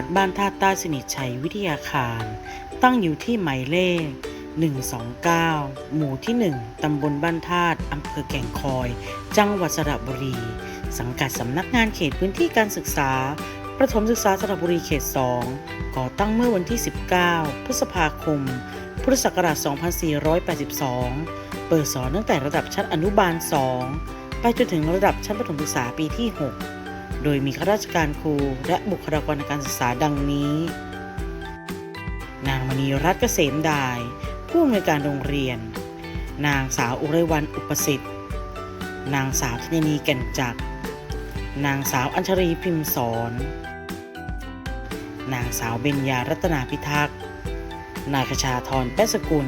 วัดบ้านท่าใต้สนิทชัยวิทยาคาร ตั้งอยู่ที่หมายเลข 129 หมู่ที่ 1 ตำบลบ้านธาตุอำเภอแก่งคอย จังหวัดสระบุรี สังกัดสำนักงานเขตพื้นที่การศึกษา ประถมศึกษาสระบุรีเขต 2 ก่อตั้งเมื่อวันที่ 19 พฤษภาคม พุทธศักราช 2482 เปิดสอนตั้งแต่ระดับชั้นอนุบาล 2 ไปจนถึงระดับชั้นประถมศึกษาปีที่ 6 โดยมีข้าราชการครูและบุคลากรทางการศึกษาดังนี้ นางมณีรัตน์เกษมดาย ผู้อำนวยการโรงเรียน นางสาวอุไรวันอุปสิทธิ์ นางสาวธัญนีแก่นจักร นางสาวอัญชรีพิมพ์สอนนางสาวเบญญารัตนาพิทักษ์ นายคชาธรแป้สกุล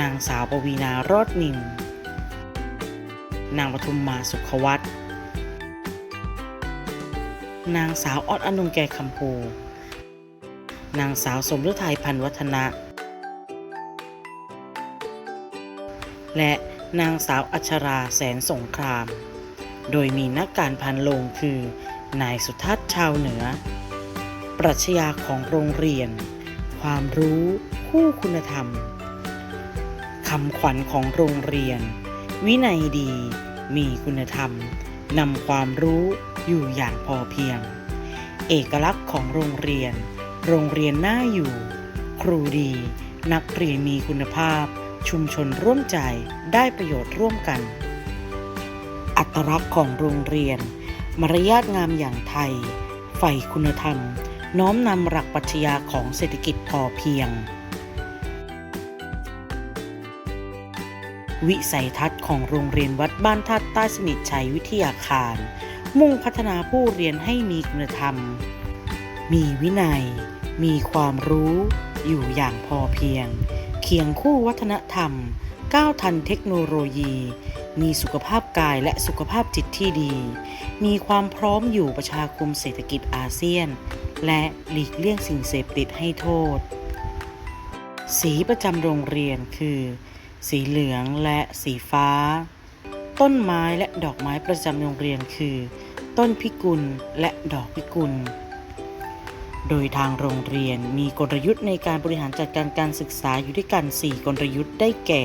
นางสาวปวีนารอดนิน นางปทุมมาสุขวัตร นางสาวออดอนงแก่คำพูนางสาวสมฤทัยพันธ์วัฒนะ และนางสาวอัชราแสนสงคราม โดยมีนักการพันโลงคือนายสุทัศน์ชาวเหนือ ปรัชญาของโรงเรียน ความรู้คู่คุณธรรมคำขวัญของโรงเรียน วินัยดี มีคุณธรรมนำความรู้ อยู่อย่างพอเพียง เอกลักษณ์ของโรงเรียน โรงเรียนน่าอยู่ ครูดี นักเรียนมีคุณภาพ ชุมชนร่วมใจได้ประโยชน์ร่วมกัน อัตลักษณ์ของโรงเรียน มารยาทงามอย่างไทยใฝ่คุณธรรม น้อมนำหลักปรัชญาของเศรษฐกิจพอเพียง วิสัยทัศน์ของโรงเรียนวัดบ้านทัดใต้สนิทชัยวิทยาคาร มุ่งพัฒนาผู้เรียนให้มีคุณธรรม มีวินัย มีความรู้ อยู่อย่างพอเพียง เคียงคู่วัฒนธรรม ก้าวทันเทคโนโลยี มีสุขภาพกายและสุขภาพจิตที่ดี มีความพร้อมอยู่ประชาคมเศรษฐกิจอาเซียน และหลีกเลี่ยงสิ่งเสพติดให้โทษ สีประจำโรงเรียนคือ สีเหลืองและสีฟ้า ต้นไม้และดอกไม้ประจำโรงเรียนคือ ต้นพิกุลและดอกพิกุล โดยทางโรงเรียนมีกลยุทธ์ในการบริหารจัดการการศึกษาอยู่ด้วยกัน 4 กลยุทธ์ได้แก่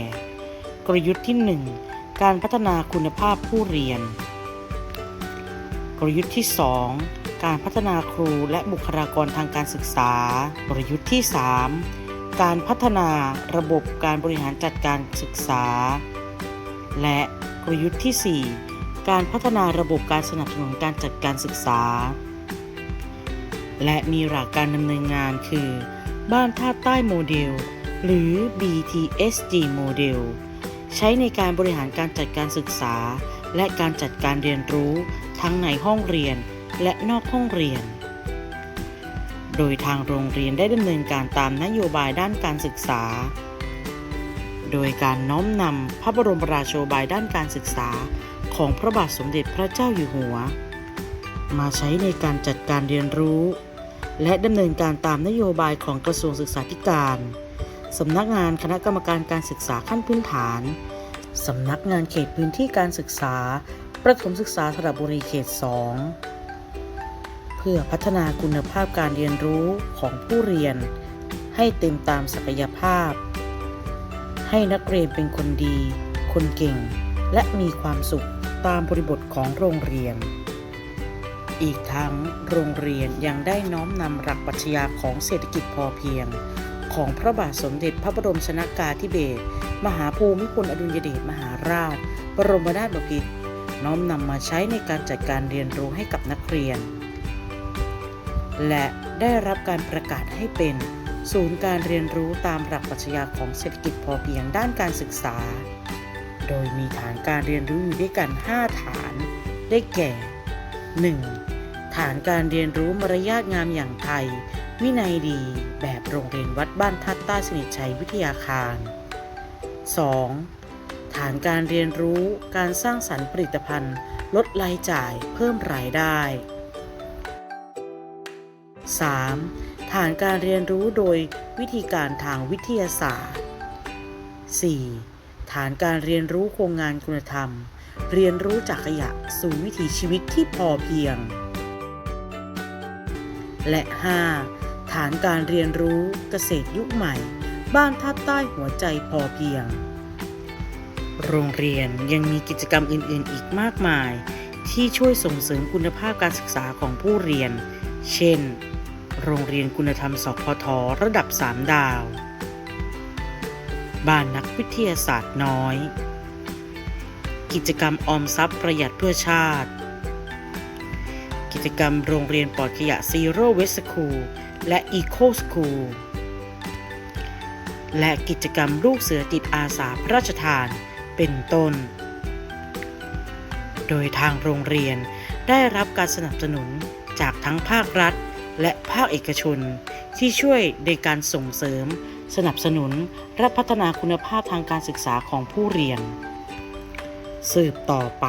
กลยุทธ์ที่ 1 การพัฒนาคุณภาพผู้เรียน กลยุทธ์ที่ 2 การพัฒนาครูและบุคลากรทางการศึกษา กลยุทธ์ที่ 3 การพัฒนาระบบการบริหารจัดการศึกษา และกลยุทธ์ที่ 4 การพัฒนาระบบการสนับสนุนการจัดการศึกษา และมีหลักการดำเนินงานคือ บ้านท่าใต้โมเดล หรือ BTSG โมเดล ใช้ในการบริหารการจัดการศึกษา และการจัดการเรียนรู้ทั้งในห้องเรียนและนอกห้องเรียน โดยทางโรงเรียนได้ดำเนินการตามนโยบายด้านการศึกษา โดยการน้อมนำพระบรมราโชบายด้านการศึกษา ของพระบาทสมเด็จพระเจ้าอยู่หัว มาใช้ในการจัดการเรียนรู้ และดำเนินการตามนโยบายของกระทรวงศึกษาธิการสำนักงานคณะกรรมการการศึกษาขั้นพื้นฐานสำนักงานเขตพื้นที่การศึกษา ประถมศึกษาสระบุรีเขต 2 เพื่อพัฒนาคุณภาพการเรียนรู้ของผู้เรียน ให้เต็มตามศักยภาพ ให้นักเรียนเป็นคนดี คนเก่ง และมีความสุข ตามบริบทของโรงเรียน อีกทั้งโรงเรียนยังได้น้อมนำหลักปรัชญาของเศรษฐกิจพอเพียง ของพระบาทสมเด็จพระบรมชนากาธิเบศรมหาภูมิพลอดุลยเดชมหาราช บรมนาถบพิตรน้อมนำมาใช้ในการจัดการเรียนรู้ให้กับนักเรียน และได้รับการประกาศให้เป็นศูนย์การเรียนรู้ตามหลักปรัชญาของเศรษฐกิจพอเพียงด้านการศึกษา โดยมีฐานการเรียนรู้อยู่ด้วยกัน 5 ฐาน ได้แก่ 1. ฐานการเรียนรู้มารยาทงามอย่างไทย วินัยดี แบบโรงเรียนวัดบ้านทัดใต้สนิทชัยวิทยาคาร 2. ฐานการเรียนรู้การสร้างสรรค์ผลิตภัณฑ์ ลดรายจ่ายเพิ่มรายได้ 3. ฐานการเรียนรู้โดยวิธีการทางวิทยาศาสตร์ 4. ฐานการเรียนรู้โครงงานคุณธรรม เรียนรู้จากขยะสู่วิถีชีวิตที่พอเพียง และ 5. ฐานการเรียนรู้เกษตรยุคใหม่ บ้านท่าใต้หัวใจพอเพียง โรงเรียนยังมีกิจกรรมอื่น ๆ อีกมากมาย ที่ช่วยส่งเสริมคุณภาพการศึกษาของผู้เรียน เช่น โรงเรียนคุณธรรมสพทระดับ 3 ดาว บ้านนักวิทยาศาสตร์น้อย กิจกรรมออมทรัพย์ประหยัดเพื่อชาติ กิจกรรมโรงเรียนปลอดขยะซีโร่เวสคูลและอีโคสคูลและกิจกรรมลูกเสือติดอาสาพระราชทานเป็นต้น โดยทางโรงเรียนได้รับการสนับสนุนจากทั้งภาครัฐและภาคเอกชนที่ช่วยในการส่งเสริม สนับสนุนและพัฒนาคุณภาพทางการศึกษาของผู้เรียน สืบต่อไป